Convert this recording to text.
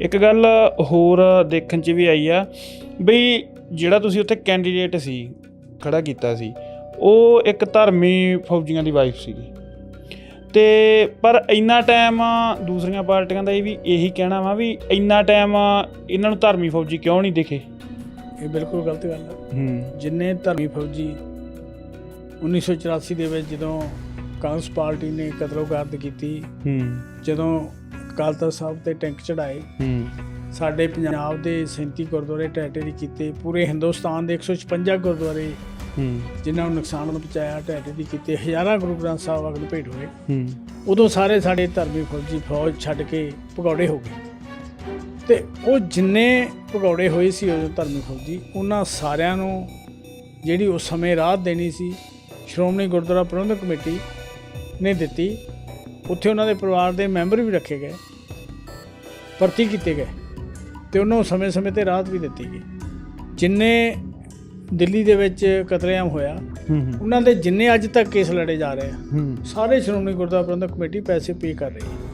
ਇੱਕ ਗੱਲ ਹੋਰ ਦੇਖਣ 'ਚ ਵੀ ਆਈ ਆ ਬਈ ਜਿਹੜਾ ਤੁਸੀਂ ਉੱਥੇ ਕੈਂਡੀਡੇਟ ਸੀ ਖੜਾ ਕੀਤਾ ਸੀ ਉਹ ਇੱਕ ਧਰਮੀ ਫੌਜੀਆਂ ਦੀ ਵਾਈਫ ਸੀਗੀ। ਤੇ ਪਰ ਇੰਨਾ ਟਾਈਮ ਦੂਸਰੀਆਂ ਪਾਰਟੀਆਂ ਦਾ ਇਹ ਵੀ ਇਹੀ ਕਹਿਣਾ ਵਾ ਵੀ ਇੰਨਾ ਟਾਈਮ ਇਹਨਾਂ ਨੂੰ ਧਰਮੀ ਫੌਜੀ ਕਿਉਂ ਨਹੀਂ ਦਿਖੇ? ਇਹ ਬਿਲਕੁਲ ਗਲਤ ਗੱਲ ਹੈ ਹੂੰ। ਜਿੰਨੇ ਧਰਮੀ ਫੌਜੀ 1984 ਦੇ ਵਿੱਚ ਜਦੋਂ ਕਾਂਗਰਸ ਪਾਰਟੀ ਨੇ ਕਤਲੋਗਾਰਦ ਕੀਤੀ ਹੂੰ। ਜਦੋਂ ਅਕਾਲ ਤਖਤ ਸਾਹਿਬ ਤੇ ਟੈਂਕ ਚੜਾਏ। ਹੂੰ। ਸਾਡੇ ਪੰਜਾਬ ਦੇ 37 ਗੁਰਦੁਆਰੇ ਟੈਟੇਰੀ ਕੀਤੇ। ਪੂਰੇ ਹਿੰਦੁਸਤਾਨ ਦੇ 156 ਗੁਰਦੁਆਰੇ ਹੂੰ। ਜਿਨ੍ਹਾਂ ਨੂੰ ਨੁਕਸਾਨ ਪਹੁੰਚਾਇਆ ਟੈਟੇਰੀ ਕੀਤੇ। ਹਜ਼ਾਰਾਂ ਗੁਰੂ ਗ੍ਰੰਥ ਸਾਹਿਬ ਅਗਨ ਭੇਟ ਹੋਏ। ਹੂੰ। ਉਦੋਂ ਸਾਰੇ ਸਾਡੇ ਧਰਮੀ ਫੌਜੀ ਫੌਜ ਛੱਡ ਕੇ ਭਗੌੜੇ ਹੋ ਗਏ। ਤੇ ਉਹ ਜਿੰਨੇ ਭਗੌੜੇ ਹੋਏ ਸੀ ਉਦੋਂ ਧਰਮੀ ਫੌਜੀ ਉਹਨਾਂ ਸਾਰਿਆਂ ਨੂੰ ਜਿਹੜੀ ਉਸ ਸਮੇਂ ਰਾਹਤ ਦੇਣੀ ਸੀ ਸ਼੍ਰੋਮਣੀ ਗੁਰਦੁਆਰਾ ਪ੍ਰਬੰਧਕ ਕਮੇਟੀ ਨੇ ਦਿੱਤੀ। ਉੱਥੇ ਉਹਨਾਂ ਦੇ ਪਰਿਵਾਰ ਦੇ ਮੈਂਬਰ ਵੀ ਰੱਖੇ ਗਏ ਭਰਤੀ ਕੀਤੇ ਗਏ ਤੇ ਉਹਨਾਂ ਨੂੰ ਸਮੇਂ-ਸਮੇਂ ਤੇ ਰਾਹਤ ਵੀ ਦਿੱਤੀ ਗਈ। ਜਿੰਨੇ ਦਿੱਲੀ ਦੇ ਵਿੱਚ ਕਤਲੇਆਮ ਹੋਇਆ ਉਹਨਾਂ ਦੇ ਜਿੰਨੇ ਅੱਜ ਤੱਕ ਕੇਸ ਲੜੇ ਜਾ ਰਹੇ ਆ ਸਾਰੇ ਸ਼੍ਰੋਮਣੀ ਗੁਰਦੁਆਰਾ ਪ੍ਰਬੰਧਕ ਕਮੇਟੀ ਪੈਸੇ ਪੇ ਕਰ ਰਹੀ ਹੈ।